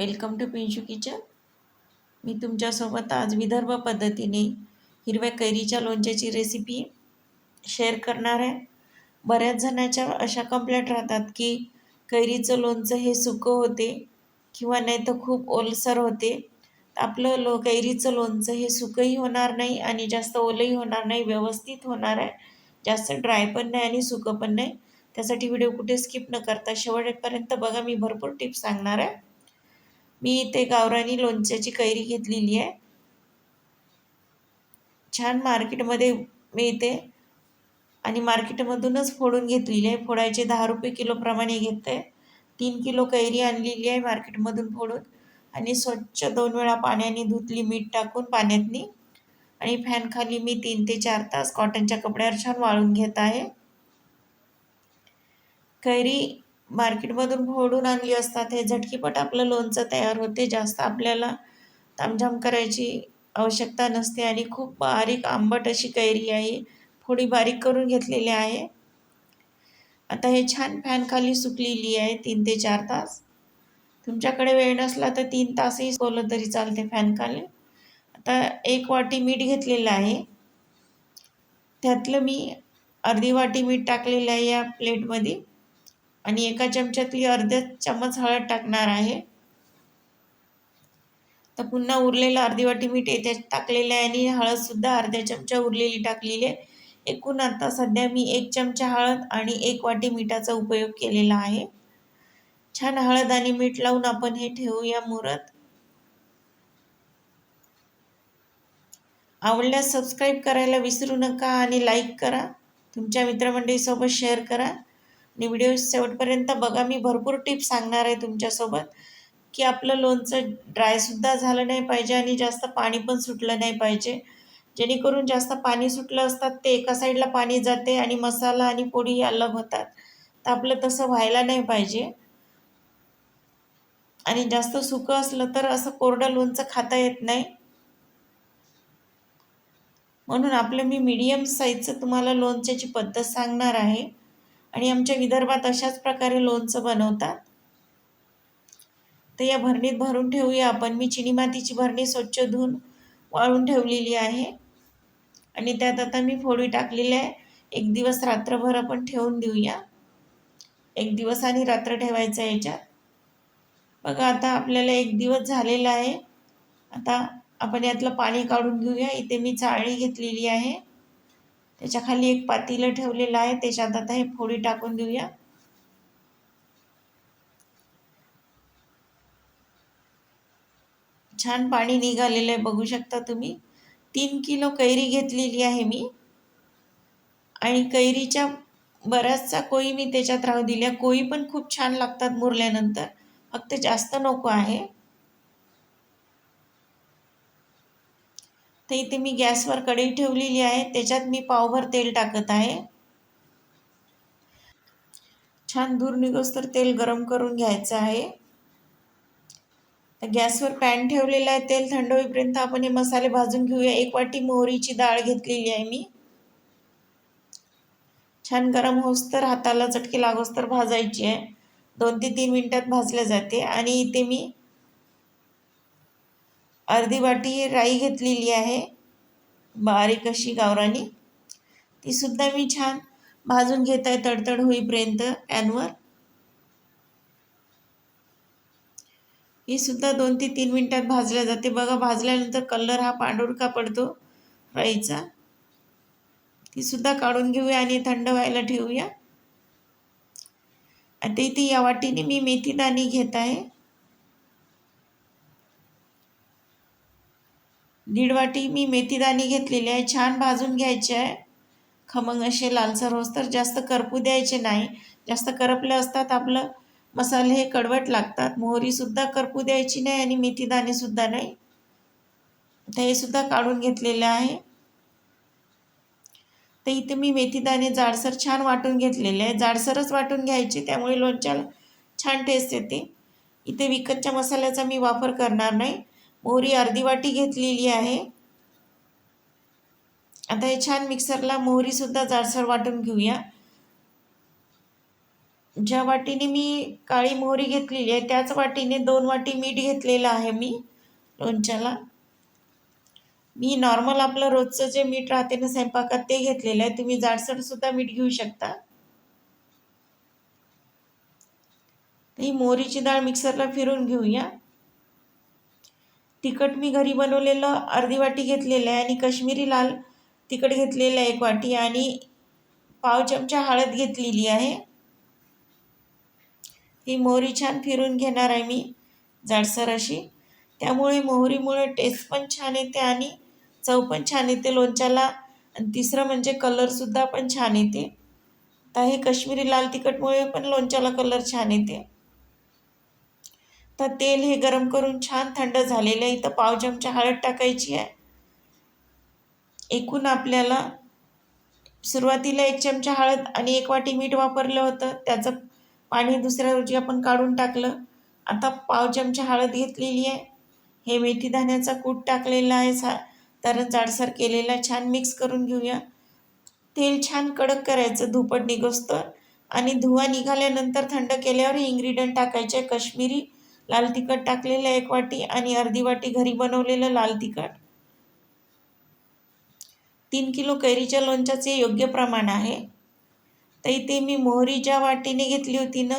Welcome to Pinshu kitchen. मी तुमच्यासोबत आज विदर्भ पद्धतीने हिरव्या कैरीच्या लोणच्याची रेसिपी शेअर करणार आहे. बऱ्याच जणाच्या अशा कंप्लेंट राहतात की कैरीचं लोणचं हे सुकं होते किंवा नाही तर खूप ओलसर होते. आपलं लो कैरीचं लोणचं हे सुकंही होणार नाही आणि जास्त ओलंही होणार नाही व्यवस्थित होणार आहे. जास्त ड्राय पण नाही आणि सुकं पण नाही. त्यासाठी व्हिडिओ कुठे स्किप न करता शेवटपर्यंत बघा मी भरपूर टिप्स सांगणार आहे. मी इथे गावरानी लोणच्याची कैरी घेतलेली आहे. छान मार्केटमध्ये मिळते. आणि मार्केटमधूनच फोडून घेतलेली आहे. फोडायचे दहा रुपये किलोप्रमाणे घेते तीन किलो कैरी आणलेली आहे मार्केटमधून फोडून. आणि स्वच्छ दोन वेळा पाण्याने धुतली मीठ टाकून पाण्यातनी. आणि फॅनखाली मी तीन ते चार तास कॉटनच्या कपड्यावर छान वाळून घेत आहे. कैरी मार्केटमधून फोडून आणली असतात. हे झटकीपट आपलं लोणचं तयार होते. जास्त आपल्याला तामझाम करायची आवश्यकता नसते आणि खूप बारीक आंबट अशी कैरी आहे. थोडी बारीक करून घेतलेली आहे. आता हे छान फॅनखाली सुकलेली आहे तीन ते चार तास. तुमच्याकडे वेळ नसला तर तीन तासही सोलं तरी चालते फॅनखाली आता एक वाटी मीठ घेतलेलं आहे. त्यातलं मी अर्धी वाटी मीठ टाकलेलं आहे या प्लेटमध्ये. आणि एका चमच्यातली अर्ध्या चमच हळद टाकणार आहे. तर पुन्हा उरलेलं अर्धी वाटी मीठ याच्यात टाकलेलं आहे आणि हळदसुद्धा अर्ध्या चमचा उरलेली टाकलेली आहे. एकूण आता सध्या मी एक चमचा हळद आणि एक वाटी मिठाचा उपयोग केलेला आहे. छान हळद आणि मीठ लावून आपण हे ठेवूया मुरत. आवडल्यास सबस्क्राईब करायला विसरू नका आणि लाईक करा. तुमच्या मित्रमंडळीसोबत शेअर करा. आणि व्हिडिओ शेवटपर्यंत बघा मी भरपूर टिप्स सांगणार आहे तुमच्यासोबत. की आपलं लोणचं ड्रायसुद्धा झालं नाही पाहिजे आणि जास्त पाणी पण सुटलं नाही पाहिजे. जेणेकरून जास्त पाणी सुटलं असतात ते एका साईडला पाणी जाते आणि मसाला आणि पोळी अलग होतात. तर आपलं तसं व्हायला नाही पाहिजे. आणि जास्त सुकं असलं तर असं कोरडं लोणचं खाता येत नाही. म्हणून आपलं मी मीडियम साईजचं तुम्हाला लोणच्याची पद्धत सांगणार आहे. आणि आमच्या विदर्भात अशाच प्रकारे लोणचं बनवतात. तर या भरणीत भरून ठेवूया आपण. मी चिनी मातीची भरणी स्वच्छ धुवून वाळून ठेवलेली आहे. आणि त्यात आता मी फोडी टाकलेली आहे. एक दिवस रात्रभर आपण ठेवून देऊया. एक दिवस आणि रात्र ठेवायचं याच्यात. बघा आता आपल्याला एक दिवस झालेला आहे. आता आपण यातलं पाणी काढून घेऊया. इथे मी चाळणी घेतलेली आहे. त्याच्याखाली एक पातीलं ठेवलेलं आहे. त्याच्यात आता हे फोडी टाकून देऊया. छान पाणी निघालेलं आहे बघू शकता तुम्ही. तीन किलो कैरी घेतलेली आहे मी. आणि कैरीच्या बऱ्याचशा कोळी मी त्याच्यात राहू दिल्या. कोळी पण खूप छान लागतात मुरल्यानंतर. फक्त जास्त नको आहे. तर इथे मी गॅसवर कढई ठेवलेली आहे. त्याच्यात मी पावभर तेल टाकत आहे. छान दूर निघोस तर तेल गरम करून घ्यायचं आहे. तर गॅसवर पॅन ठेवलेलं आहे. तेल थंड होईपर्यंत आपण हे मसाले भाजून घेऊया. एक वाटी मोहरीची डाळ घेतलेली आहे मी. छान गरम होस तर हाताला चटके लागोस तर भाजायची आहे. दोन ते तीन मिनटात भाजल्या जाते. आणि इथे मी अर्धी वाटी राई घेतलेली आहे. बारीक अशी गावरानी. तीसुद्धा मी छान भाजून घेत आहे तडतड होईपर्यंत पॅनवर. ही सुद्धा दोन ते तीन मिनटात भाजल्या जाते. बघा भाजल्यानंतर कलर हा पांढुरका पडतो राईचा. ती सुद्धा काढून घेऊया आणि थंड व्हायला ठेवूया. आता इथे या वाटीने मी मेथी दाणी घेत आहे. दीड वाटी मी मेथीदाणी घेतलेली आहे. छान भाजून घ्यायचे आहे. खमंग असे लालसर होस तर जास्त करपू द्यायचे नाही. जास्त करपले असतात आपलं मसाले हे कडवट लागतात. मोहरीसुद्धा करपू द्यायची नाही आणि मेथीदाणेसुद्धा नाही. तर हे सुद्धा काढून घेतलेलं आहे. तर इथे मी मेथीदाणे जाडसर छान वाटून घेतलेले आहे. जाडसरच वाटून घ्यायचे त्यामुळे लोणच्याला छान टेस्ट येते. इथे विकतच्या मसाल्याचा मी वापर करणार नाही. मोहरी अर्धी वाटी घेतलेली आहे. आता हे छान मिक्सरला मोहरीसुद्धा जाडसर वाटून घेऊया. ज्या वाटीने मी काळी मोहरी घेतलेली आहे त्याच वाटीने दोन वाटी मीठ घेतलेलं आहे मी लोणच्याला. मी नॉर्मल आपलं रोजचं जे मीठ राहते ना स्वयंपाकात ते घेतलेलं आहे. तुम्ही जाडसरसुद्धा मीठ घेऊ शकता. ही मोहरीची डाळ मिक्सरला फिरून घेऊया. तिखट मी घरी बनवलेलं अर्धी वाटी घेतलेलं आहे आणि कश्मीरी लाल तिखट घेतलेलं आहे एक वाटी आणि पाव चमचा हळद घेतलेली आहे. ही मोहरी छान फिरून घेणार आहे मी जाडसर अशी. त्यामुळे मोहरीमुळे टेस्ट पण छान येते आणि चव पण छान येते लोणच्याला. आणि तिसरं म्हणजे कलरसुद्धा पण छान येते. तर हे कश्मीरी लाल तिखटमुळे पण लोणच्याला कलर छान येते. तर तेल हे गरम करून छान थंड झालेलं आहे. इथं पाव चमचा हळद टाकायची आहे. एकूण आपल्याला सुरुवातीला एक चमचा हळद आणि एक वाटी मीठ वापरलं होतं. त्याचं पाणी दुसऱ्या रोजी आपण काढून टाकलं. आता पाव चमचा हळद घेतलेली आहे. हे मेथी धान्याचा कूट टाकलेला आहे. सा तर जाडसर केलेला छान मिक्स करून घेऊया. तेल छान कडक करायचं. धुपट निघोस्तर आणि धुवा निघाल्यानंतर थंड केल्यावर हे इन्ग्रेडियंट टाकायचे कश्मीरी लाल तिखट टाकलेलं एक वाटी आणि अर्धी वाटी घरी बनवलेलं लाल तिखट. तीन किलो कैरीच्या लोणच्याचे योग्य प्रमाण आहे. तर इथे मी मोहरी ज्या वाटीने घेतली होती ना.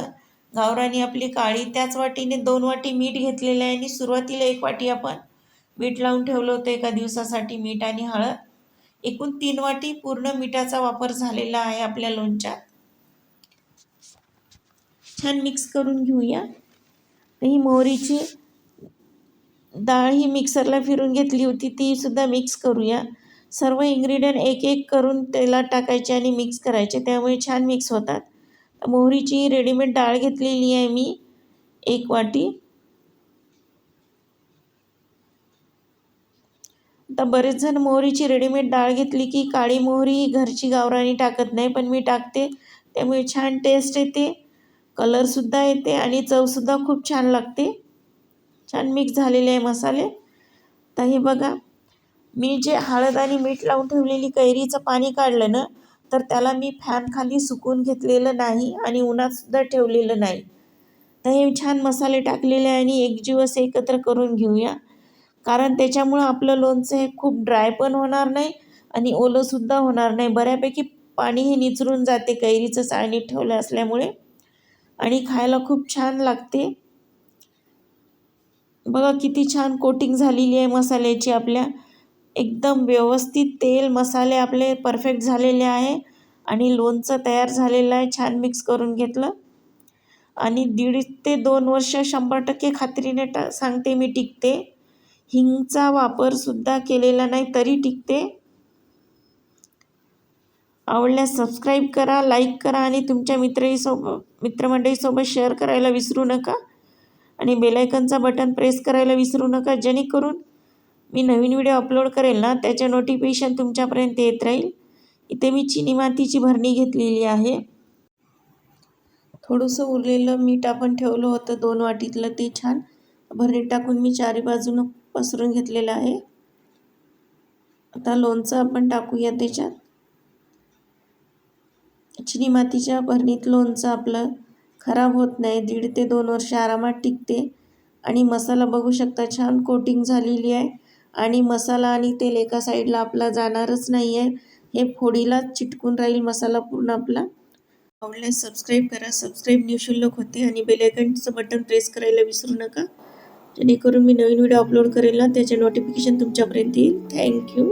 गावरानी आपली काळी त्याच वाटीने दोन वाटी मीठ घेतलेलं आहे आणि सुरुवातीला एक वाटी आपण मीठ लावून ठेवलं होतं एका दिवसासाठी मीठ आणि हळद. एकूण तीन वाटी पूर्ण मिठाचा वापर झालेला आहे आपल्या लोणच्यात. छान मिक्स करून घेऊया. ही मोहरीची डाळ ही मिक्सरला फिरून घेतली होती ती सुद्धा मिक्स करूया. सर्व इंग्रेडियंट एक एक करून तेलात टाकायचे आणि मिक्स करायचे त्यामुळे छान मिक्स होतात. मोहरीची रेडीमेड डाळ घेतलेली आहे मी एक वाटी. आता बरेच जण मोहरीची रेडीमेड डाळ घेतली की काळी मोहरी घरची गावरानी टाकत नाही पण मी टाकते त्यामुळे छान टेस्ट येते. कलरसुद्धा येते आणि चवसुद्धा खूप छान लागते. छान मिक्स झालेले आहे मसाले. तर हे बघा मी जे हळद आणि मीठ लावून ठेवलेली कैरीचं पाणी काढलं ना तर त्याला मी फॅनखाली सुकून घेतलेलं नाही आणि उन्हातसुद्धा ठेवलेलं नाही. तर हे छान मसाले टाकलेले आणि एकजीव दिवस एकत्र करून घेऊया. कारण त्याच्यामुळं आपलं लोणचं हे खूप ड्राय पण होणार नाही आणि ओलंसुद्धा होणार नाही. बऱ्यापैकी पाणी हे निचरून जाते कैरीचं चाळणीत ठेवलं असल्यामुळे. आणि खायला खूप छान लागते. बघा किती छान कोटिंग झालेली आहे मसाल्याची आपल्या. एकदम व्यवस्थित तेल मसाले आपले परफेक्ट झालेले आहे. आणि लोणचं तयार झालेलं आहे छान मिक्स करून घेतलं. आणि दीड ते दोन वर्ष शंभर टक्के खात्रीने टा सांगते मी टिकते. हिंगचा वापरसुद्धा केलेला नाही तरी टिकते. आवडल्यास सबस्क्राईब करा लाईक करा आणि तुमच्या मित्रहीसोबत मित्रमंडळीसोबत शेअर करायला विसरू नका. आणि बेलायकनचा बटन प्रेस करायला विसरू नका जेणेकरून मी नवीन व्हिडिओ अपलोड करेल ना त्याचे नोटिफिकेशन तुमच्यापर्यंत येत राहील. इथे मी चिनी मातीची भरणी घेतलेली आहे. थोडंसं उरलेलं मीठ आपण ठेवलं होतं दोन वाटीतलं ते छान. भरणीत टाकून मी चारी बाजूनं पसरून घेतलेलं आहे. आता लोणचं आपण टाकूया त्याच्यात. चिनी मातीच्या भरणीत लोणचं आपलं खराब होत नाही. दीड ते दोन वर्ष आरामात टिकते. आणि मसाला बघू शकता छान कोटिंग झालेली आहे. आणि मसाला आणि तेल एका साईडला आपला जाणारच नाही आहे हे फोडीला चिटकून राहील मसाला पूर्ण आपला. आवडल्यास सबस्क्राईब करा. सबस्क्राईब निःशुल्लक होते आणि बेलायकनचं बटन प्रेस करायला विसरू नका. जेणेकरून मी नवीन व्हिडिओ अपलोड करेल ना त्याचे नोटिफिकेशन तुमच्यापर्यंत येईल. थँक्यू